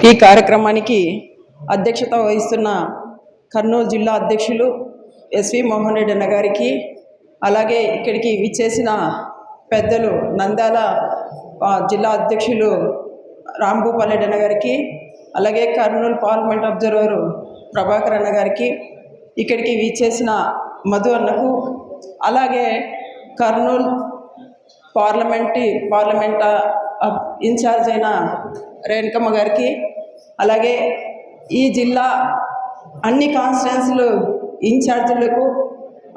ఈ కార్యక్రమానికి అధ్యక్షత వహిస్తున్న కర్నూలు జిల్లా అధ్యక్షులు ఎస్వి మోహన్ రెడ్డి అన్న గారికి అలాగే ఇక్కడికి విచ్చేసిన పెద్దలు నంద్యాల జిల్లా అధ్యక్షులు రాంభూపాల్ రెడ్డి అన్న గారికి అలాగే కర్నూలు పార్లమెంట్ అబ్జర్వర్ ప్రభాకర్ అన్న గారికి ఇక్కడికి విచ్చేసిన మధు అన్నకు అలాగే కర్నూలు పార్లమెంట్ పార్లమెంట్ ఇన్ఛార్జ్ అయిన రేణుకమ్మ గారికి అలాగే ఈ జిల్లా అన్ని కాన్స్టిట్యున్సీలు ఇన్ఛార్జీలకు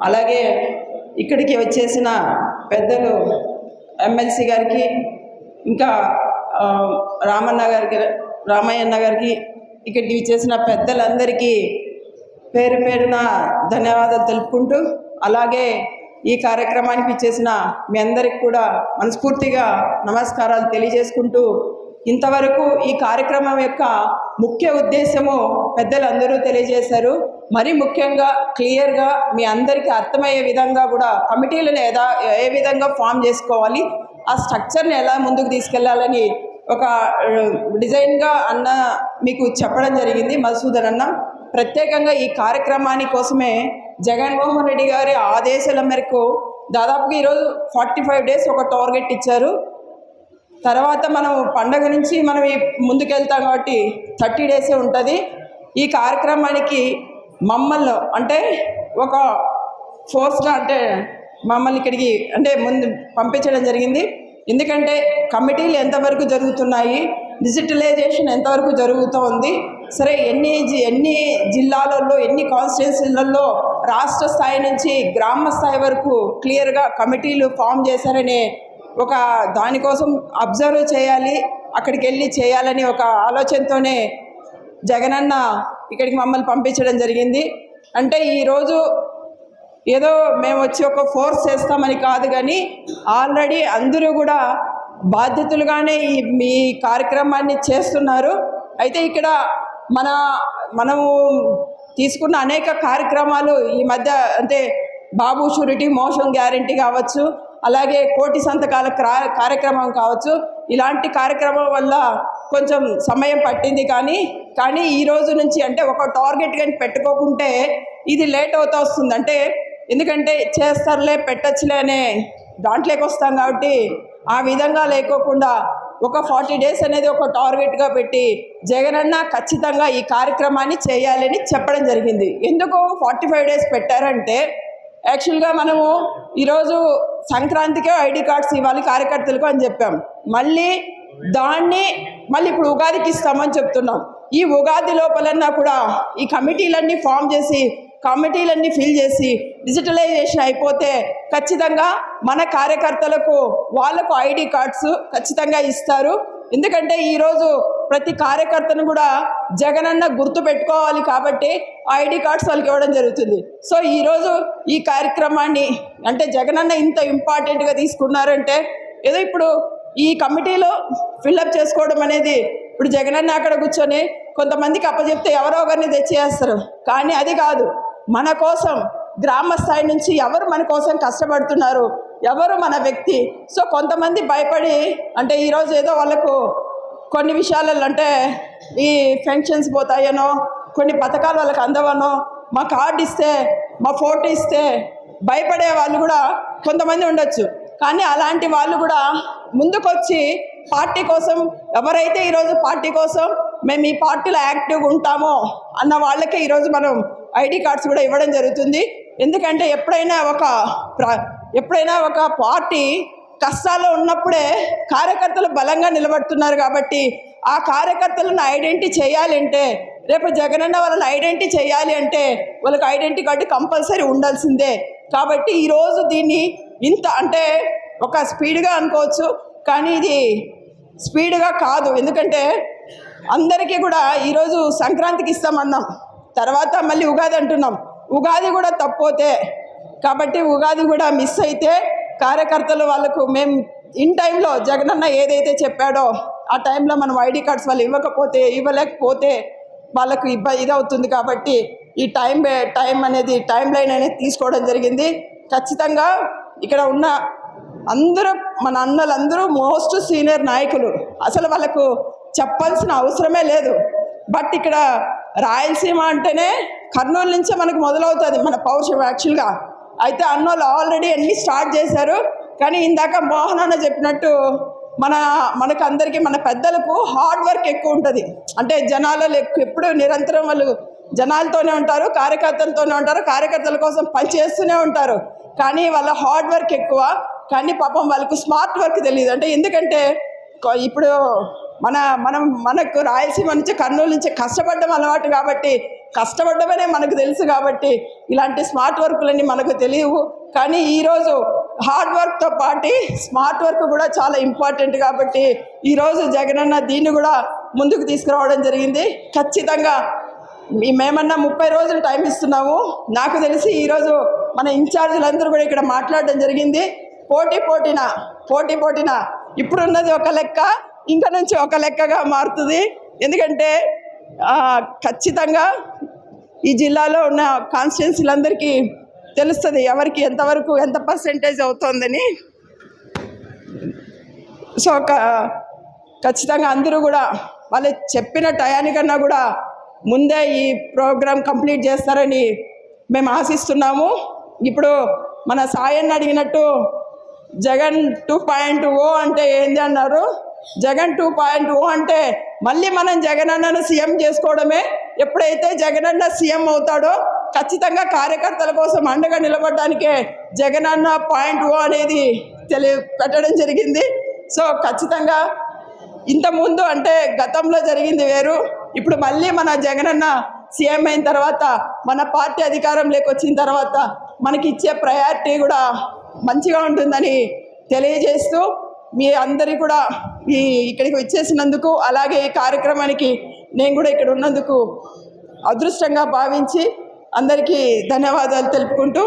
అలాగే ఇక్కడికి వచ్చేసిన పెద్దలు ఎమ్మెల్సీ గారికి ఇంకా రామన్న గారికి రామయ్యన్న గారికి ఇక్కడికి వచ్చేసిన పెద్దలందరికీ పేరు పేరున ధన్యవాదాలు తెలుపుకుంటూ అలాగే ఈ కార్యక్రమానికి ఇచ్చేసిన మీ అందరికి కూడా మనస్ఫూర్తిగా నమస్కారాలు తెలియజేసుకుంటూ ఇంతవరకు ఈ కార్యక్రమం యొక్క ముఖ్య ఉద్దేశము పెద్దలందరూ తెలియజేశారు. మరి ముఖ్యంగా క్లియర్గా మీ అందరికీ అర్థమయ్యే విధంగా కూడా కమిటీలను ఏదా ఏ విధంగా ఫామ్ చేసుకోవాలి ఆ స్ట్రక్చర్ని ఎలా ముందుకు తీసుకెళ్ళాలని ఒక డిజైన్గా అన్న మీకు చెప్పడం జరిగింది. మధుసూదన్ అన్న ప్రత్యేకంగా ఈ కార్యక్రమాని కోసమే జగన్మోహన్ రెడ్డి గారి ఆదేశాల మేరకు దాదాపుగా ఈరోజు ఫార్టీ ఫైవ్ డేస్ ఒక టార్గెట్ ఇచ్చారు. తర్వాత మనం పండగ నుంచి మనం ఈ ముందుకెళ్తాం కాబట్టి థర్టీ డేసే ఉంటుంది. ఈ కార్యక్రమానికి మమ్మల్ని అంటే ఒక ఫోర్స్గా అంటే మమ్మల్ని ఇక్కడికి అంటే ముందు పంపించడం జరిగింది. ఎందుకంటే కమిటీలు ఎంతవరకు జరుగుతున్నాయి డిజిటలైజేషన్ ఎంతవరకు జరుగుతూ ఉంది సరే ఎన్ని జి- ఎన్ని జిల్లాలలో ఎన్ని కాన్స్టిట్యున్సీలలో రాష్ట్ర స్థాయి నుంచి గ్రామ స్థాయి వరకు క్లియర్గా కమిటీలు ఫామ్ చేశారనే ఒక దానికోసం అబ్జర్వ్ చేయాలి అక్కడికి వెళ్ళి చేయాలని ఒక ఆలోచనతోనే జగనన్న ఇక్కడికి మమ్మల్ని పంపించడం జరిగింది. అంటే ఈరోజు ఏదో మేము వచ్చి ఒక ఫోర్స్ చేస్తామని కాదు కానీ ఆల్రెడీ అందరూ కూడా బాధ్యతలుగానే ఈ మీ కార్యక్రమాన్ని చేస్తున్నారు. అయితే ఇక్కడ మన మనము తీసుకున్న అనేక కార్యక్రమాలు ఈ మధ్య అంటే బాబు షూరిటీ మోషన్ గ్యారంటీ కావచ్చు అలాగే కోటి సంతకాల క్రా- కార్యక్రమం కావచ్చు. ఇలాంటి కార్యక్రమం వల్ల కొంచెం సమయం పట్టింది కానీ కానీ ఈ రోజు నుంచి అంటే ఒక టార్గెట్ కానీ పెట్టుకోకుంటే ఇది లేట్ అవుతా వస్తుంది. అంటే ఎందుకంటే చేస్తారులే పెట్టచ్చులే అనే దాంట్లోకి వస్తాం కాబట్టి ఆ విధంగా లేకోకుండా ఒక ఫార్టీ డేస్ అనేది ఒక టార్గెట్గా పెట్టి జగనన్న ఖచ్చితంగా ఈ కార్యక్రమాన్ని చేయాలని చెప్పడం జరిగింది. ఎందుకు ఫార్టీ ఫైవ్ డేస్ పెట్టారంటే యాక్చువల్గా మనము ఈరోజు సంక్రాంతికే ఐడి కార్డ్స్ ఇవ్వాలి కార్యకర్తలకు అని చెప్పాం. మళ్ళీ దాన్ని మళ్ళీ ఇప్పుడు ఉగాదికి ఇస్తామని చెప్తున్నాం. ఈ ఉగాది లోపలన్నా కూడా ఈ కమిటీలన్నీ ఫామ్ చేసి కమిటీలన్నీ ఫిల్ చేసి డిజిటలైజేషన్ అయిపోతే ఖచ్చితంగా మన కార్యకర్తలకు వాళ్ళకు ఐడి కార్డ్స్ ఖచ్చితంగా ఇస్తారు. ఎందుకంటే ఈరోజు ప్రతి కార్యకర్తను కూడా జగనన్న గుర్తు పెట్టుకోవాలి కాబట్టి ఐడి కార్డ్స్ వాళ్ళకి ఇవ్వడం జరుగుతుంది. సో ఈరోజు ఈ కార్యక్రమాన్ని అంటే జగనన్న ఇంత ఇంపార్టెంట్గా తీసుకున్నారంటే ఏదో ఇప్పుడు ఈ కమిటీలో ఫిల్అప్ చేసుకోవడం అనేది ఇప్పుడు జగనన్న అక్కడ కూర్చొని కొంతమందికి అప్పచెప్తే ఎవరో ఒకరిని తెచ్చేస్తారు. కానీ అది కాదు. మన కోసం గ్రామ స్థాయి నుంచి ఎవరు మన కోసం కష్టపడుతున్నారు? ఎవరు మన వ్యక్తి? సో కొంతమంది భయపడి అంటే ఈరోజు ఏదో వాళ్ళకు కొన్ని విషయాలలో అంటే ఈ పెన్షన్స్ పోతాయనో కొన్ని పథకాలు వాళ్ళకి అందవనో మా కార్డు ఇస్తే మా ఫోటో ఇస్తే భయపడే వాళ్ళు కూడా కొంతమంది ఉండొచ్చు. కానీ అలాంటి వాళ్ళు కూడా ముందుకొచ్చి పార్టీ కోసం ఎవరైతే ఈరోజు పార్టీ కోసం మేము ఈ పార్టీలో యాక్టివ్గా ఉంటామో అన్న వాళ్ళకే ఈరోజు మనం ఐడి కార్డ్స్ కూడా ఇవ్వడం జరుగుతుంది. ఎందుకంటే ఎప్పుడైనా ఒక ప్ర- ఎప్పుడైనా ఒక పార్టీ కష్టాల్లో ఉన్నప్పుడే కార్యకర్తలు బలంగా నిలబడుతున్నారు కాబట్టి ఆ కార్యకర్తలను ఐడెంటిటీ చేయాలంటే రేపు జగనన్న వాళ్ళని ఐడెంటిటీ చేయాలి అంటే వాళ్ళకి ఐడెంటిటీ కార్డు కంపల్సరీ ఉండాల్సిందే. కాబట్టి ఈరోజు దీన్ని ఇంత అంటే ఒక స్పీడ్గా అనుకోవచ్చు. కానీ ఇది స్పీడ్గా కాదు. ఎందుకంటే అందరికీ కూడా ఈరోజు సంక్రాంతికి ఇస్తామన్నాం. తర్వాత మళ్ళీ ఉగాది అంటున్నాం. ఉగాది కూడా తప్పోతే. కాబట్టి ఉగాది కూడా మిస్ అయితే కార్యకర్తలు వాళ్ళకు మేము ఇన్ టైంలో జగనన్న ఏదైతే చెప్పాడో ఆ టైంలో మనం ఐడి కార్డ్స్ వాళ్ళు ఇవ్వకపోతే ఇవ్వలేకపోతే వాళ్ళకు ఇబ్బ ఇదవుతుంది కాబట్టి ఈ టైం టైం అనేది టైం లైన్ అనేది తీసుకోవడం జరిగింది. ఖచ్చితంగా ఇక్కడ ఉన్న అందరూ మన అన్నలందరూ మోస్ట్ సీనియర్ నాయకులు. అసలు వాళ్ళకు చెప్పాల్సిన అవసరమే లేదు. బట్ ఇక్కడ రాయలసీమ అంటేనే కర్నూలు నుంచే మనకు మొదలవుతుంది మన పౌరుషం యాక్చువల్గా. అయితే అన్నోళ్ళు ఆల్రెడీ అన్నీ స్టార్ట్ చేశారు. కానీ ఇందాక మోహన్ అన్న చెప్పినట్టు మన మనకందరికీ మన పెద్దలకు హార్డ్ వర్క్ ఎక్కువ ఉంటుంది. అంటే జనాలలో ఎక్కువ ఎప్పుడు నిరంతరం వాళ్ళు జనాలతోనే ఉంటారు కార్యకర్తలతోనే ఉంటారు కార్యకర్తల కోసం పనిచేస్తూనే ఉంటారు. కానీ వాళ్ళ హార్డ్ వర్క్ ఎక్కువ. కానీ పాపం వాళ్ళకు స్మార్ట్ వర్క్ తెలియదు అంటే ఎందుకంటే ఇప్పుడు మన మనం మనకు రాయలసీమ నుంచి కర్నూలు నుంచి కష్టపడడం అలవాటు కాబట్టి కష్టపడమనే మనకు తెలుసు కాబట్టి ఇలాంటి స్మార్ట్ వర్క్లన్నీ మనకు తెలియవు. కానీ ఈరోజు హార్డ్ వర్క్తో పాటు స్మార్ట్ వర్క్ కూడా చాలా ఇంపార్టెంట్ కాబట్టి ఈరోజు జగనన్న దీన్ని కూడా ముందుకు తీసుకురావడం జరిగింది. ఖచ్చితంగా మేమన్నా ముప్పై రోజులు టైం ఇస్తున్నాము. నాకు తెలిసి ఈరోజు మన ఇన్ఛార్జీలందరూ కూడా ఇక్కడ మాట్లాడడం జరిగింది. పోటీ పోటీన పోటీ పోటీన ఇప్పుడున్నది ఒక లెక్క. ఇంకా నుంచి ఒక లెక్కగా మారుతుంది. ఎందుకంటే ఖచ్చితంగా ఈ జిల్లాలో ఉన్న కాన్స్టిట్యున్సీలందరికీ తెలుస్తుంది ఎవరికి ఎంతవరకు ఎంత పర్సెంటేజ్ అవుతోందని. సో ఖచ్చితంగా అందరూ కూడా వాళ్ళు చెప్పిన టయానికన్నా కూడా ముందే ఈ ప్రోగ్రాం కంప్లీట్ చేస్తారని మేము ఆశిస్తున్నాము. ఇప్పుడు మన సాయన్ని అడిగినట్టు జగన్ టూ పాయింట్ ఓ అంటే ఏంది అన్నారు. జగన్ టూ పాయింట్ ఓ అంటే మళ్ళీ మనం జగన్ అన్నను సీఎం చేసుకోవడమే. ఎప్పుడైతే జగన్ అన్న సీఎం అవుతాడో ఖచ్చితంగా కార్యకర్తల కోసం అండగా నిలబడడానికే జగన్ అన్న పాయింట్ ఓ oh అనేది తెలియ పెట్టడం జరిగింది. సో ఖచ్చితంగా ఇంతకుముందు అంటే గతంలో జరిగింది వేరు. ఇప్పుడు మళ్ళీ మన జగనన్న సీఎం అయిన తర్వాత మన పార్టీ అధికారంలోకి వచ్చిన తర్వాత మనకి ఇచ్చే ప్రయారిటీ కూడా మంచిగా ఉంటుందని తెలియజేస్తూ మీ అందరి కూడా ఈ ఇక్కడికి వచ్చేసినందుకు అలాగే ఈ కార్యక్రమానికి నేను కూడా ఇక్కడ ఉన్నందుకు అదృష్టంగా భావించి అందరికీ ధన్యవాదాలు తెలుపుకుంటూ